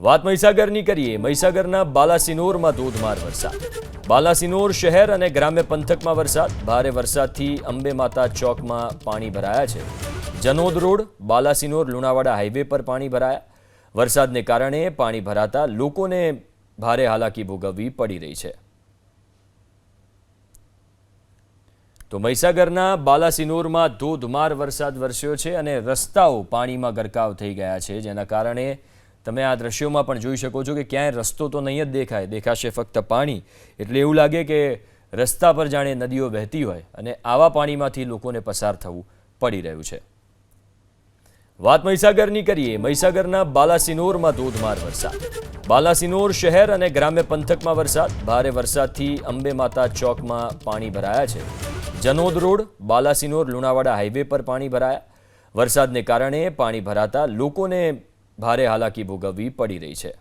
વાત મહીસાગરની કરીએ. મહીસાગરના બાલાસિનોરમાં ધોધમાર વરસાદ. બાલાસિનોર શહેર અને ગ્રામ્ય પંથકમાં વરસાદ. ભારે વરસાદથી અંબે માતા ચોકમાં પાણી ભરાયા છે. જનોદ રોડ, બાલાસિનોર લુણાવાડા હાઈવે પર પાણી ભરાયા. વરસાદને કારણે પાણી ભરાતા લોકોને ભારે હાલાકી ભોગવવી પડી રહી છે. તો મહીસાગરના બાલાસિનોરમાં ધોધમાર વરસાદ વરસ્યો છે અને રસ્તાઓ પાણીમાં ગરકાવ થઈ ગયા છે, જેના કારણે તમે આ દ્રશ્યોમાં પણ જોઈ શકો છો કે ક્યાંય રસ્તો તો નહીં જ દેખાય, દેખાશે ફક્ત પાણી. એટલે એવું લાગે કે રસ્તા પર જાણે નદીઓ વહેતી હોય અને આવા પાણીમાંથી લોકોને પસાર થવું પડી રહ્યું છે. વાત મહીસાગરની કરીએ, મહીસાગરના બાલાસિનોરમાં ધોધમાર વરસાદ. બાલાસિનોર શહેર અને ગ્રામ્ય પંથકમાં વરસાદ. ભારે વરસાદથી અંબે માતા ચોકમાં પાણી ભરાયા છે. જનોદ રોડ, બાલાસિનોર લુણાવાડા હાઈવે પર પાણી ભરાયા. વરસાદને કારણે પાણી ભરાતા લોકોને ભારે હાલાકી ભોગવવી પડી રહી છે.